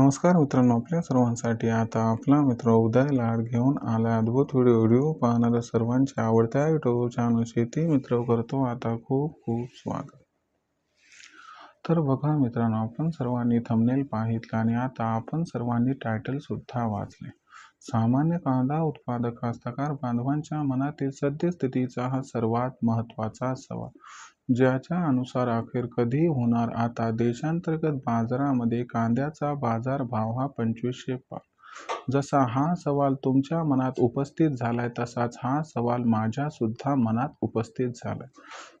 नमस्कार मित्रांनो आपल्या सर्वांसाठी आता आपला मित्र उदय लाड घेऊन आला अद्भुत व्हिडिओ व्हिडिओ पाहणाऱ्या सर्वांच्या आवडत्या युट्यूब चॅनल शेती मित्र करतो. आता खूप खूप स्वागत. तर बघा मित्रांनो आपण सर्वांनी थंबनेल पाहितला आणि आता आपण सर्वांनी टायटल सुद्धा वाचले. सामान्य कांदा उत्पादक कास्तकार बांधवांच्या मनातील सद्यस्थितीचा हा सर्वात महत्त्वाचा सवाल. ज्याच्या अनुसार अखेर कधी होणार आता देशांतर्गत बाजारामध्ये कांद्याचा बाजार भाव हा पंचवीसशे पार जसा हा सवाल तुमच्या मनात उपस्थित झालाय तसाच हा सवाल माझ्या सुद्धा मनात उपस्थित झालाय.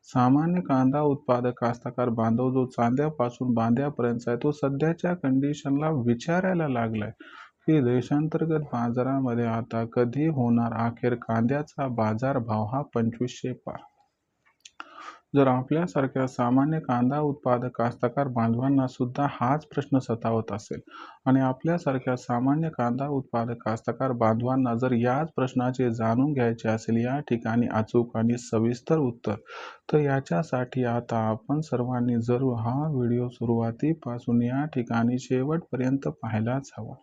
सामान्य कांदा उत्पादक कास्तकार बांधव जो चांद्यापासून बांध्यापर्यंत आहे तो सध्याच्या कंडिशनला विचारायला लागलाय की देशांतर्गत बाजारामध्ये आता कधी होणार अखेर कांद्याचा बाजार भाव हा पंचवीसशे पार? जर आपल्यासारख्या सामान्य कांदा उत्पादक कास्तकार बांधवांना सुद्धा हाच प्रश्न सतावत असेल आणि आपल्यासारख्या सामान्य कांदा उत्पादक कास्तकार बांधवांना जर याच प्रश्नाचे जाणून घ्यायचे असेल या ठिकाणी अचूक आणि सविस्तर उत्तर तर याच्यासाठी आता आपण सर्वांनी जरूर हा व्हिडिओ सुरुवातीपासून या ठिकाणी शेवटपर्यंत पाहायलाच हवा.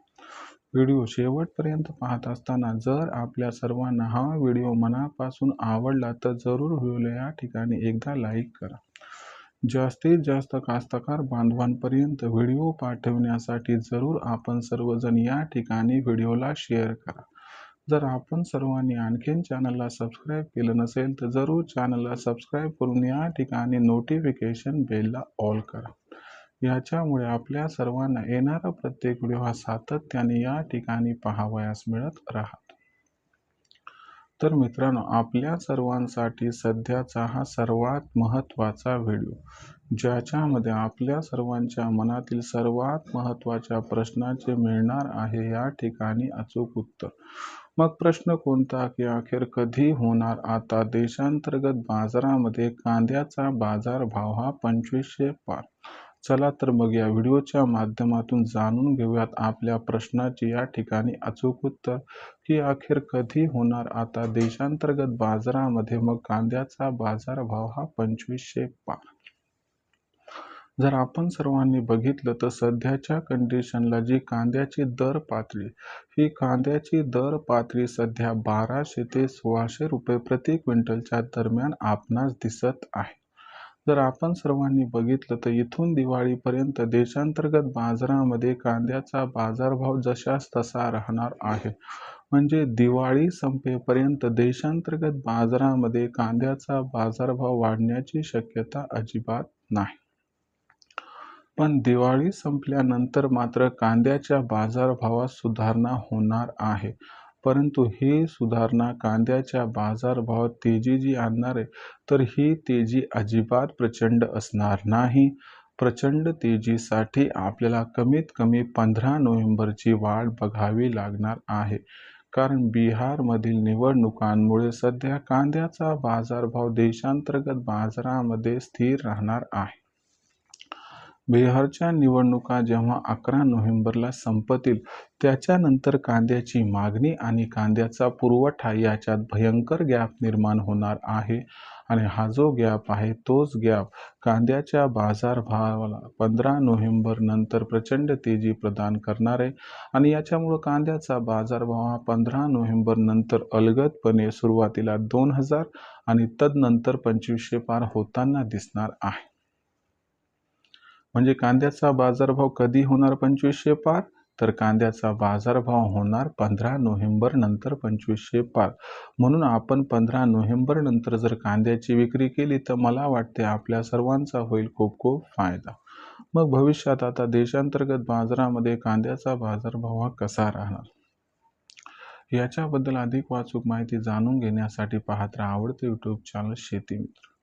व्हिडिओ शेवटपर्यंत पाहत असताना जर आपल्या सर्वांना हा व्हिडिओ मनापासून आवडला तर जरूर व्हिडिओला या ठिकाणी एकदा लाईक करा. जास्तीत जास्त कास्तकार बांधवांपर्यंत व्हिडिओ पाठवण्यासाठी जरूर आपण सर्वजण या ठिकाणी व्हिडिओला शेअर करा. जर आपण सर्वांनी आणखीन चॅनलला सबस्क्राईब केलं नसेल तर जरूर चॅनलला सबस्क्राईब करून या ठिकाणी नोटिफिकेशन बेलला ऑल करा. याच्यामुळे आपल्या सर्वांना येणारा प्रत्येक व्हिडिओ हा सातत्याने या ठिकाणी पाहावयास मिळत राहत. तर मित्रांनो आपल्या सर्वांसाठी सध्याचा हा सर्वात महत्त्वाचा व्हिडिओ ज्याच्यामध्ये आपल्या सर्वांच्या मनातील सर्वात महत्त्वाच्या प्रश्नाचे मिळणार आहे या ठिकाणी अचूक उत्तर. मग प्रश्न कोणता की अखेर कधी होणार? आता देशांतर्गत बाजारामध्ये कांद्याचा बाजार भाव हा पंचवीसशे पार. चला तर मग या व्हिडिओच्या माध्यमातून जाणून घेऊयात आपल्या प्रश्नाची या ठिकाणी अचूक उत्तर. की अखेर कधी होणार? आता देशांतर्गत बाजारामध्ये मग कांद्याचा बाजारभाव हा पंचवीसशे पार. जर आपण सर्वांनी बघितलं तर सध्याच्या कंडिशनला जी कांद्याची दर पातळी ही कांद्याची दर पातळी सध्या बाराशे ते सोळाशे रुपये प्रति क्विंटलच्या दरम्यान आपणास दिसत आहे. जर आपण सर्वांनी बघितलं तर इथून दिवाळीपर्यंत देशांतर्गत बाजारामध्ये कांद्याचा बाजारभाव जशास तसा राहणार आहे. म्हणजे दिवाळी संपेपर्यंत देशांतर्गत बाजारामध्ये कांद्याचा बाजारभाव वाढण्याची शक्यता अजिबात नाही. पण दिवाळी संपल्यानंतर मात्र कांद्याच्या बाजारभावात सुधारणा होणार आहे. परंतु ही सुधारणा कांद्याच्या बाजारभावात तेजी जी आणणार आहे तर ही तेजी अजिबात प्रचंड असणार नाही. प्रचंड तेजीसाठी आपल्याला कमीत कमी पंधरा नोव्हेंबरची वाढ बघावी लागणार आहे. कारण बिहारमधील निवडणुकांमुळे सध्या कांद्याचा बाजारभाव देशांतर्गत बाजारामध्ये स्थिर राहणार आहे. बिहारच्या निवडणुका जेव्हा अकरा नोव्हेंबरला संपतील त्याच्यानंतर कांद्याची मागणी आणि कांद्याचा पुरवठा याच्यात भयंकर गॅप निर्माण होणार आहे. आणि हा जो गॅप आहे तोच गॅप कांद्याच्या बाजारभावाला पंधरा नोव्हेंबर नंतर प्रचंड तेजी प्रदान करणार आहे. आणि याच्यामुळं कांद्याचा बाजारभाव हा पंधरा नोव्हेंबर नंतर अलगदपणे सुरुवातीला दोन हजार आणि तदनंतर पंचवीसशे पार होताना दिसणार आहे. म्हणजे कांद्याचा बाजारभाव कधी होणार पंचवीसशे पार? तर कांद्याचा बाजारभाव होणार पंधरा नोव्हेंबर नंतर पंचवीसशे पार. म्हणून आपण पंधरा नोव्हेंबर नंतर जर कांद्याची विक्री केली तर मला वाटते आपल्या सर्वांचा होईल खूप खूप फायदा. मग भविष्यात आता देशांतर्गत बाजारामध्ये कांद्याचा बाजारभाव हा कसा राहणार? याच्याबद्दल अधिक वाचूक माहिती जाणून घेण्यासाठी पाहत राहा आवडते यूट्यूब चॅनल शेती मित्र.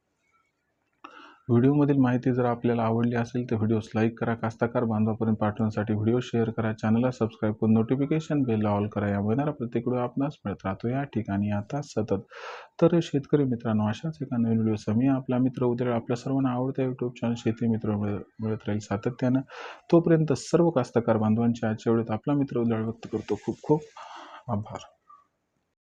व्हिडिओमधील माहिती जर आपल्याला आवडली असेल तर व्हिडिओस लाईक करा कास्ताकार बांधवापर्यंत पाठवण्यासाठी व्हिडिओ शेअर करा चॅनलला सबस्क्राईब करून नोटिफिकेशन बेलला ऑल करा. या येणारा प्रत्येक व्हिडिओ आपणास मिळत राहतो. या ठिकाणी आता सतत. तर शेतकरी मित्रांनो अशाच एका नवीन व्हिडिओ मी आपला मित्र उद्या. आपल्या सर्वांना आवडत्या यूट्यूब चॅनल शेती मित्र मिळत राहील सातत्यानं. तोपर्यंत सर्व कास्तकार बांधवांच्या आजच्या वेळेत आपला मित्र उद्या व्यक्त करतो. खूप खूप आभार.